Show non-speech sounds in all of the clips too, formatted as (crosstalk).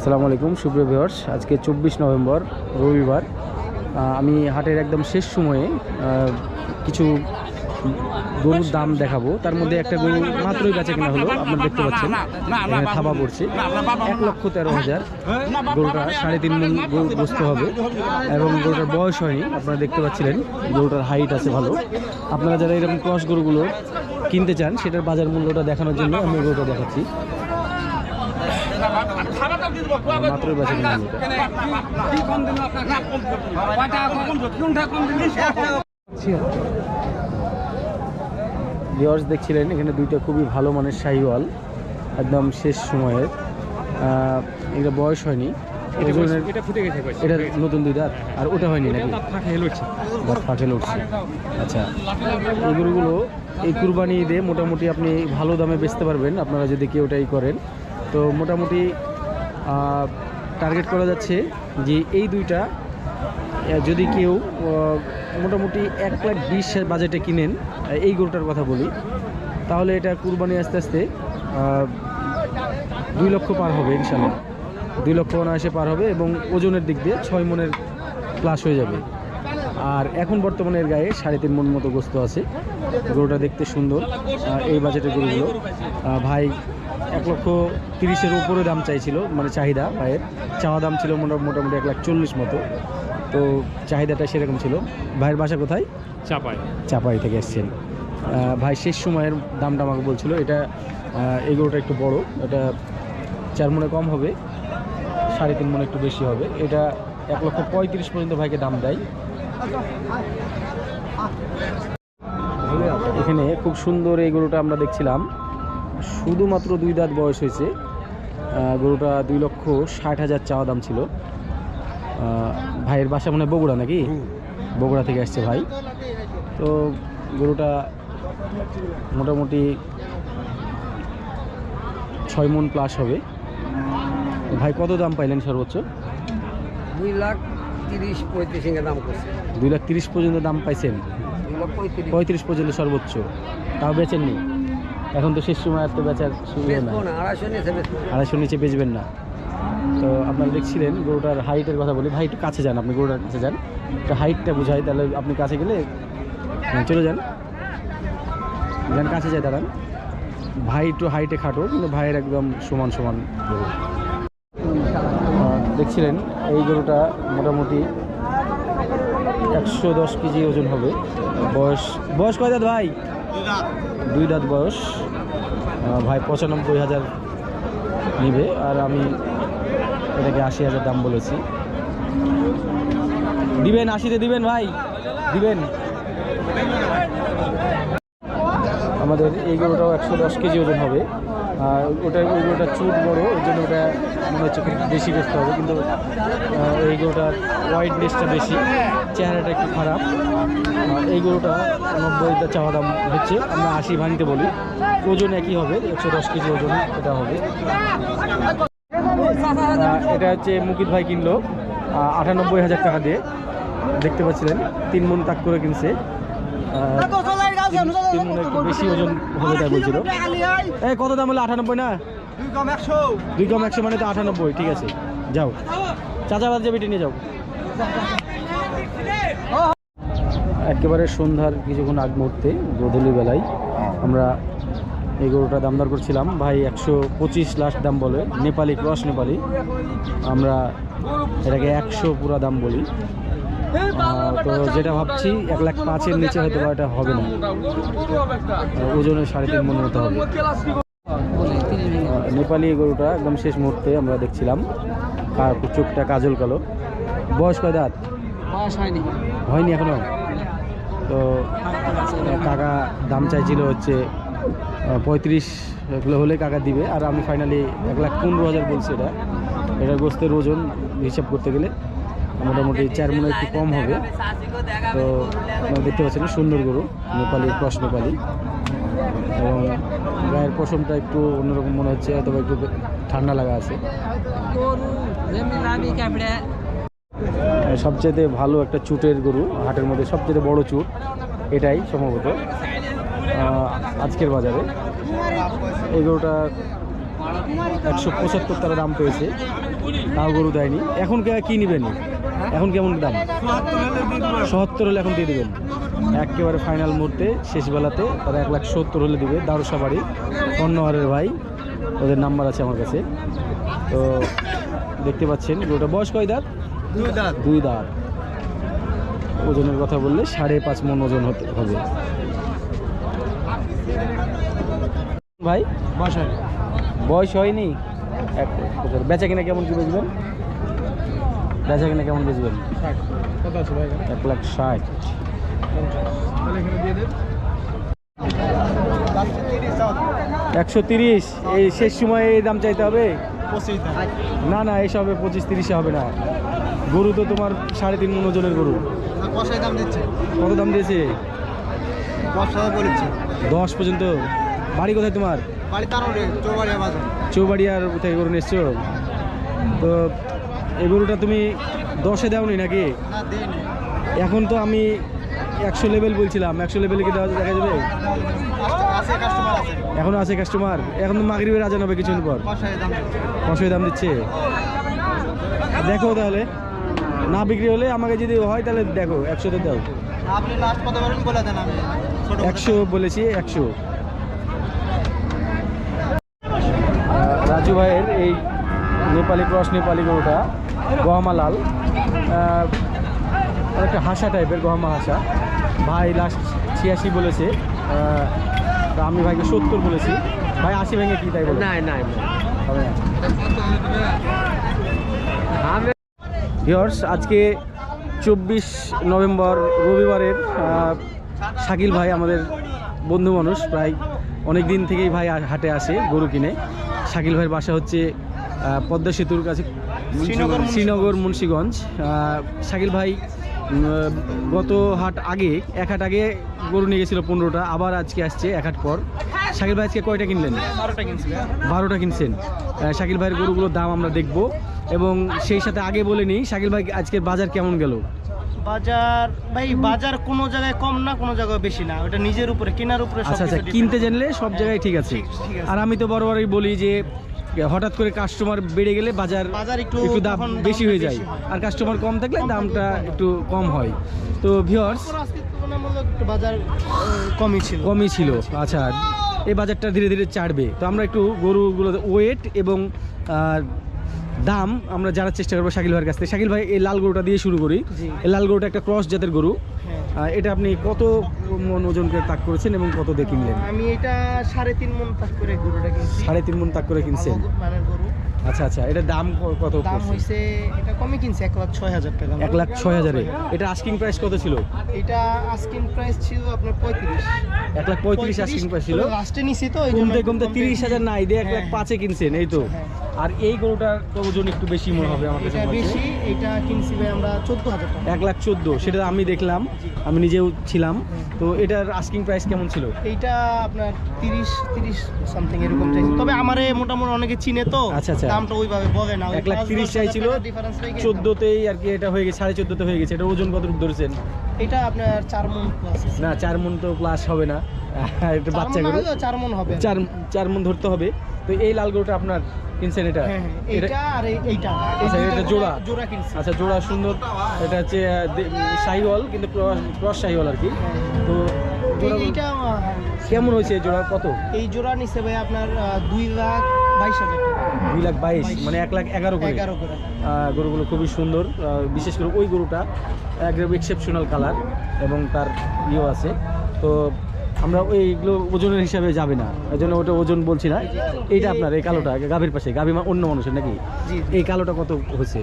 আসসালামু আলাইকুম, সুপ্রিয় ভিউয়ার্স আজকে চব্বিশ নভেম্বর, রবিবার। আমি হাটের একদম শেষ সময়ে কিছু গরুর দাম দেখাবো। তার মধ্যে একটা গরু মাত্রই বেচা কিনা হলো, আপনারা দেখতে পাচ্ছেন। থাবা পড়ছে। এক লক্ষ তেরো হাজার। গরুটা সাড়ে তিন গরু গোস্ত হবে। এবং গরুটার বয়স হয়নি, আপনারা দেখতে পাচ্ছিলেন, গরুটার হাইট আছে ভালো। আপনারা যারা এরকম ক্রস গরুগুলো কিনতে চান, সেটার বাজার মূল্যটা দেখানোর জন্য আমি গরুটা দেখাচ্ছি। মাত্রই। ভিওর্স দেখছিলেন এখানে দুইটা খুবই ভালো মানের শাহিওয়াল একদম শেষ সময়ের। এটা বয়স হয়নি। এটা নতুন দুই দাঁত আর ওটা হয়নি নাকি? ফাঁকা আচ্ছা এই গরুগুলো এই কুরবানি ঈদে মোটামুটি আপনি ভালো দামে বেচতে পারবেন। আপনারা যদি কেউ ওটাই করেন তো মোটামুটি টার্গেট করা যাচ্ছে যে এই দুইটা যদি কেউ মোটামুটি এক লাখ বিশ বাজেটে কিনেন এই গরুটার কথা বলি, তাহলে এটা কুরবানি আস্তে আস্তে দুই লক্ষ পার হবে ইনশাল্লাহ দুই লক্ষ অনায়াসে পার হবে এবং ওজনের দিক দিয়ে ছয় মনের প্লাস হয়ে যাবে। আর এখন বর্তমানে এর গায়ে সাড়ে তিন মন মতো গোস্ত আছে। গরুটা দেখতে সুন্দর। এই বাজেটের গরুগুলো। ভাই এক লক্ষ তিরিশের উপরে দাম চাইছিল মানে চাহিদা ভাইয়ের। চাওয়া দাম ছিল মোটা- মোটামুটি এক লাখ চল্লিশ মতো। তো চাহিদাটা সেরকম ছিল। ভাইয়ের বাসা কোথায়? চাপায় চাপাই থেকে এসছেন। ভাই শেষ সময়ের দামটা আমাকে বলছিল। এটা এই গরুটা একটু বড়। এটা চার মনে কম হবে। সাড়ে তিন মনে একটু বেশি হবে। এটা এক লক্ষ পঁয়ত্রিশ পর্যন্ত ভাইকে দাম দেয়। এখানে খুব সুন্দর এই গরুটা আমরা দেখছিলাম। শুধুমাত্র দুই দাঁত বয়স হয়েছে। গরুটা দুই লক্ষ ষাট হাজার চাওয়া দাম ছিল। ভাইয়ের বাসা মনে হয় বগুড়া নাকি? বগুড়া থেকে আসছে ভাই। তো গরুটা মোটামুটি ছয় মন প্লাস হবে। ভাই কত দাম পাইলেন সর্বোচ্চ? দুই লাখ তিরিশ পঁয়ত্রিশ দাম করছে। দুই লাখ তিরিশ পর্যন্ত দাম পাইছেন? পঁয়ত্রিশ। পর্যন্ত সর্বোচ্চ। তাও বেচেননি এখন তো শেষ সময় আর তো বেচার সুবিধা না আড়াইশো নিচে বেচবেন না। তো আপনারা দেখছিলেন গরুটার হাইটের কথা বলি। ভাই একটু কাছে যান আপনি গরুটার কাছে যান। তো হাইটটা বুঝাই তাহলে আপনি কাছে গেলে হ্যাঁ, চলে যান। যান কাছে যায় দাঁড়ান। ভাই একটু হাইটে খাটো কিন্তু ভাইয়ের একদম সমান সমান গরু। দেখছিলেন, এই গরুটা মোটামুটি একশো দশ কেজি ওজন হবে। বয়স বয়স কয় দাঁত ভাই? দুই দাঁত বয়স। ভাই পঁচানব্বই হাজার নিবে, আর আমি এটাকে আশি হাজার দাম বলেছি। দিবেন, আশিতে দিবেন ভাই, দিবেন। আমাদের এই গরুটাও একশো দশ কেজি ওজন হবে। আর ওটা ওই গরুটা চুট বড় ওই জন্য ওটা মনে হচ্ছে খুব বেশি বেচতে হবে, কিন্তু এই গরুটার ওয়াইটনেসটা বেশি, চেহারাটা একটু খারাপ। এই গরুটা নব্বইটা চাওয়া দাম হচ্ছে, আমরা আশি ভাঙতে বলি। ওজন একই হবে, একশো দশ কেজি ওজন এটা হবে। এটা হচ্ছে মুকিত ভাই কিনলো আটানব্বই হাজার টাকা দিয়ে। দেখতে পাচ্ছিলেন, তিন মন তাক করে কিনছে। তিন- মনে একটু বেশি ওজন হবে তাই বলছিল। এই কত দাম হলো? আটানব্বই না? দুই কম একশো। মানে তো আটানব্বই ঠিক আছে। যাও। চাচাবাদ যাবে নিয়ে যাও। একেবারে সন্ধ্যার কিছুক্ষণ আগ মুহূর্তে গোধূলি বেলায় আমরা এই গরুটা দামদার করছিলাম। ভাই একশো পঁচিশ লাখ দাম বলে নেপালি ক্রস নেপালি। আমরা এটাকে একশো পুরা দাম বলি। তো যেটা ভাবছি এক লাখ পাঁচের নিচে হয়তো এটা হবে না। আহ, ওজনে সাড়ে তিন মনে হতে হবে। নেপালি গরুটা একদম শেষ মুহূর্তে আমরা দেখছিলাম। চোখটা কাজল কালো। বয়স কয় দাঁত? হয়নি। হয়নি এখনও? তো কাকা দাম চাইছিল হচ্ছে পঁয়ত্রিশ এগুলো হলে কাকা দিবে। আর আমি ফাইনালি এক লাখ পনেরো হাজার বলছি এটা। এটা গোস্তের ওজন হিসাব করতে গেলে। মোটামুটি চার মনে একটু কম হবে। তো আপনারা দেখতে পাচ্ছেন সুন্দর গরু, নেপালি, ক্রস নেপালি। এবং গায়ের পশমটা একটু অন্যরকম মনে হচ্ছে, অথবা একটু ঠান্ডা লাগা আছে। সবচেয়ে ভালো একটা চুটের গরু, হাটের মধ্যে সবচেয়ে বড় চুট, এটাই সম্ভবত আজকের বাজারে। এই গরুটা একশো পঁচাত্তর টাকা দাম পেয়েছে, তাও গরু দেয়নি। এখন কে- কি নেবেন? এখন কেমন দাম? সত্তর হলে এখন দিয়ে দেবেন। একেবারে ফাইনাল মুহূর্তে শেষ বেলাতে তারা এক লাখ সত্তর হলে দিবে দারুসা বাড়ি অন্যহারের ভাই ওদের নাম্বার আছে আমার কাছে। তো দেখতে পাচ্ছেন গরুটা বয়স কয় দাঁত? দুই দাঁত। দুই দাঁত। ওজনের কথা বললে সাড়ে পাঁচ মন ওজন হতে হবে। ভাই? বয়স হয়নি। এক বেচা কিনা কেমন কি বেচবেন বেচা কিনা কেমন বেচবেন? এক লাখ ষাট। একশো তিরিশ? এই শেষ সময়ে এই দাম চাইতে হবে? না না এইসবে পঁচিশ তিরিশে হবে না। গরু তো তোমার সাড়ে তিন মন ওজনের গরু। দাম দিচ্ছে। কত দাম দিয়েছে? দশ পর্যন্ত? বাড়ি কোথায় তোমার? চৌবাড়িয়ার থেকে গরু এসছো? তো এই গরুটা তুমি দশে দাওনি নাকি? এখন তো আমি একশো লেভেল বলছিলাম একশো লেভেলে কি দেওয়া দেখা যাবে? আছে কাস্টমার আছে। এখনও আছে কাস্টমার এখন তো মাগরিবের আজান হবে কিছুদিন পর। কষাই দাম দিচ্ছে। দেখো তাহলে। না বিক্রি হলে আমাকে যদি হয় তাহলে দেখো একশোতে দাও। একশো বলেছি একশো। রাজু ভাইয়ের এই নেপালি ক্রস নেপালি গরুটা গহমা লাল। একটা হাসা টাইপের গহমা হাসা। ভাই লাস্ট ছিয়াশি বলেছে। আমি ভাইকে সত্তর বলেছি। ভাই আশি ভেঙে কি তাই বলে? নাই ভিওর্স আজকে চব্বিশ নভেম্বর রবিবারের শাকিল ভাই আমাদের বন্ধু মানুষ। প্রায় অনেক দিন থেকেই ভাই হাটে আসে গরু কিনে। শাকিল ভাইয়ের বাসা হচ্ছে পদ্মা সেতুর কাছে শ্রীনগর, মুন্সীগঞ্জ। শাকিল ভাই গত হাট আগে এক হাট আগে গরু নিয়ে গেছিল পনেরোটা আবার আজকে আসছে এক হাট পর। শাকিল ভাই আজকে কয়টা কিনলেন? বারোটা কিনছি। বারোটা কিনছেন। শাকিল ভাইয়ের গরুগুলোর দাম আমরা দেখব। এবং সেই সাথে আগে বলে নিই শাকিল ভাই আজকের বাজার কেমন গেল? বাজার ভাই বাজার কোনো জায়গায় কম না কোনো জায়গায় বেশি না। ওটা নিজের উপরে কেনার উপরে আচ্ছা আচ্ছা কিনতে জানলে সব জায়গায় ঠিক আছে। আর আমি তো বরাবরই বলি যে হঠাৎ করে কাস্টমার বেড়ে গেলে বাজার বাজার একটু একটু দাম বেশি হয়ে যায়। আর কাস্টমার কম থাকলে দামটা একটু কম হয়। তো ভিওর্স বাজার কমই ছিল। কমই ছিল। আচ্ছা এই বাজারটা ধীরে ধীরে চাড়বে তো আমরা একটু গরুগুলো ওয়েট এবং দাম আমরা জানার চেষ্টা করব শাকিল ভাইয়ের কাছ থেকে। শাকিল ভাই এই লাল গরুটা দিয়ে শুরু করি। এই লাল গরুটা একটা ক্রস জাতের গরু। হ্যাঁ। এটা আপনি কত মন ওজন করে তাক করেছেন এবং কত দিয়ে কিনলেন? আমি এটা সাড়ে তিন মন তাক করে গরুটা কিনছি। সাড়ে তিন মন তাক করে কিনছেন। গরু। আচ্ছা আচ্ছা এটা দাম কত দাম? হয়েছে এটা কমই কিনছে এক লাখ ছয় হাজার টাকা। এক লাখ ছয় হাজারে। এটা আস্কিং প্রাইস কত ছিল? এটা আস্কিন প্রাইস ছিল আপনার পঁয়ত্রিশ। এক লাখ পঁয়ত্রিশ আস্কিং প্রাইস ছিল। লাস্টে নিছি তো কমতে কমতে কম তিরিশ হাজার নাই দিয়ে এক লাখ হ্যাঁ, পাঁচে কিনছেন এই তো। হ্যাঁ। আর এই গরুটার ওজন একটু বেশি মনে হবে আমার কাছে বেশি এটা কিনছি ভাই আমরা চোদ্দ হাজার টাকা। এক লাখ চোদ্দ সেটা আমি দেখলাম আমি নিজেও ছিলাম। তো এটার আস্কিং প্রাইস কেমন ছিল? এইটা আপনার তিরিশ তিরিশ সামথিং এরকম চাইছে তবে আমারে মোটামুটি অনেকে চিনে তো। আচ্ছা, আচ্ছা। দামটা ওইভাবে বলে না এক লাখ তিরিশ চাইছিল চোদ্দোতেই আর কি এটা হয়ে গেছে সাড়ে চোদ্দোতে হয়ে গেছে এটা ওজন কত ধরেছেন? এটা আপনার চার মন প্লাস না চার মন তো প্লাস হবে না। (laughs) এটা বাচ্চা গরু। চার মন হবে। চার চার মন ধরতে হবে। তো এই লাল গরুটা আপনার কিনছেন এটা? হ্যাঁ হ্যাঁ এটা আর এইটা। আচ্ছা, এটা জোড়া? জোড়া আচ্ছা জোড়া সুন্দর। এটা হচ্ছে শাহিওয়াল কিন্তু ক্রস শাহিওয়াল আর কি। তো জোড়া এই- এইটা কেমন হয়েছে এই জোড়া? কত? এই জোড়া নিচ্ছে ভাই আপনার দুই লাখ বাইশ হাজার দুই লাখ বাইশ। মানে এক লাখ এগারো করে। এগারো করে। গরুগুলো খুবই সুন্দর। বিশেষ করে ওই গরুটা একদম এক্সেপশনাল কালার এবং তার ইয়েও আছে। তো আমরা ওইগুলো ওজনের হিসাবে যাবে না। ওই জন্য ওটা ওজন বলছি না। এইটা আপনার এই কালোটা গাভীর পাশে। গাভী মা- অন্য মানুষের নাকি? এই কালোটা কত হচ্ছে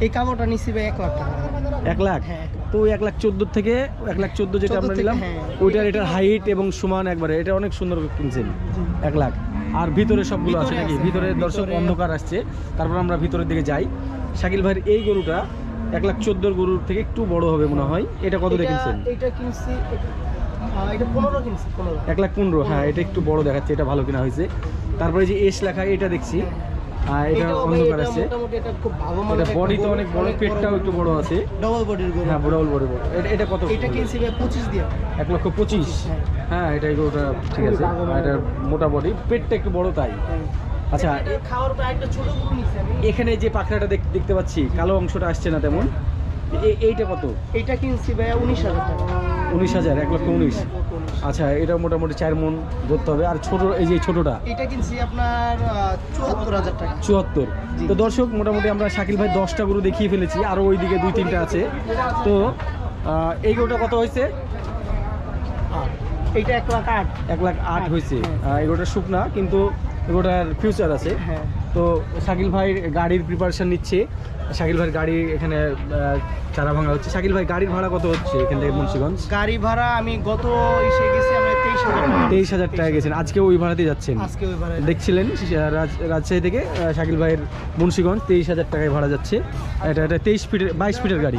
এই কালোটা নিচ্ছি ভাই এক লাখ টাকা। এক লাখ? হ্যাঁ তো এক লাখ চোদ্দ থেকে এক লাখ চোদ্দ যেটা আমরা নিলাম হ্যাঁ। ওইটার এটার হাইট এবং সমান একবারে এটা অনেক সুন্দর কিনছেন এক লাখ। আর ভিতরে সবগুলো আছে নাকি? ভিতরে হ্যাঁ, দর্শক অন্ধকার আসছে তারপর আমরা ভিতরের দিকে যাই। শাকিল ভাইয়ের এই গরুটা এক লাখ চোদ্দোর গরুর থেকে একটু বড় হবে মনে হয়। এটা কত এটা- দেখেছেন এটা কিনছি এটা- আহ, এটা পনেরো কিনছি পনেরো। এক লাখ পনেরো হ্যাঁ এটা একটু বড় দেখাচ্ছে এটা ভালো কিনা হয়েছে। তারপরে যে এস লেখা এটা দেখছি। এটা অন্ধকার এটা এটা এটা বডি তো অনেক বড় পেটটাও একটু বড় আছে। ডবল বডির গরু। হ্যাঁ বড় এটা এটা কত? এটা কিনছি দিয়ে। লক্ষ পঁচিশ। হ্যাঁ। হ্যাঁ এটা এগুলোটা ঠিক আছে। মোটা বডি পেটটা একটু বড় তাই। আচ্ছা খাওয়ার পর একটা ছোট গরু নিচ্ছে এখানে যে পাখনাটা দেখ- দেখতে পাচ্ছি কালো অংশটা আসছে না তেমন? এইটা কত? এটা কিনছি ভাইয়া উনিশ হাজার টাকা। উনিশ হাজার এক লক্ষ উনিশ। আচ্ছা এটা মোটামুটি চার মন ধরতে হবে। আর ছোট এই যে ছোটটা? এটা কিনছি আপনার চুয়াত্তর হাজার টাকা। চুয়াত্তর। তো দর্শক মোটামুটি আমরা শাকিল ভাই দশটা গরু দেখিয়ে ফেলেছি আরও ওইদিকে দুই তিনটা আছে। তো এই গরুটা কত হয়েছে? এটা এক লাখ আট। এক লাখ আট হয়েছে। এই গরুটা শুকনা কিন্তু এগুলোটার ফিউচার আছে। হ্যাঁ। তো শাকিল ভাই গাড়ির প্রিপারেশান নিচ্ছে। শাকিল ভাই গাড়ি এখানে চারা ভাঙা হচ্ছে। শাকিল ভাই, গাড়ির ভাড়া কত হচ্ছে এখান থেকে মুন্সিগঞ্জ? গাড়ি ভাড়া আমি গত এসে গেছি তেইশ হাজার টাকা গেছেন। আজকে ওই ভাড়াতে যাচ্ছেন। দেখছিলেন রাজশাহী থেকে শাকিল ভাইয়ের মুন্সিগঞ্জ তেইশ হাজার টাকায় ভাড়া যাচ্ছে। এটা এটা তেইশ ফিটের বাইশ ফিটের গাড়ি।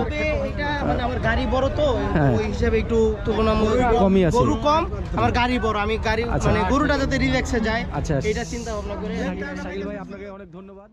মানে আমার গাড়ি বড় তো হ্যাঁ। ওই হিসাবে একটু তুলনামূলক কমই আছে। গরু কম আমার গাড়ি বড়। আমি গাড়ি আচ্ছা। মানে গরুটা যাতে রিল্যাক্সে যায় আচ্ছা। এটা চিন্তা ভাবনা করে শাকিল শাকিল ভাই আপনাকে অনেক ধন্যবাদ।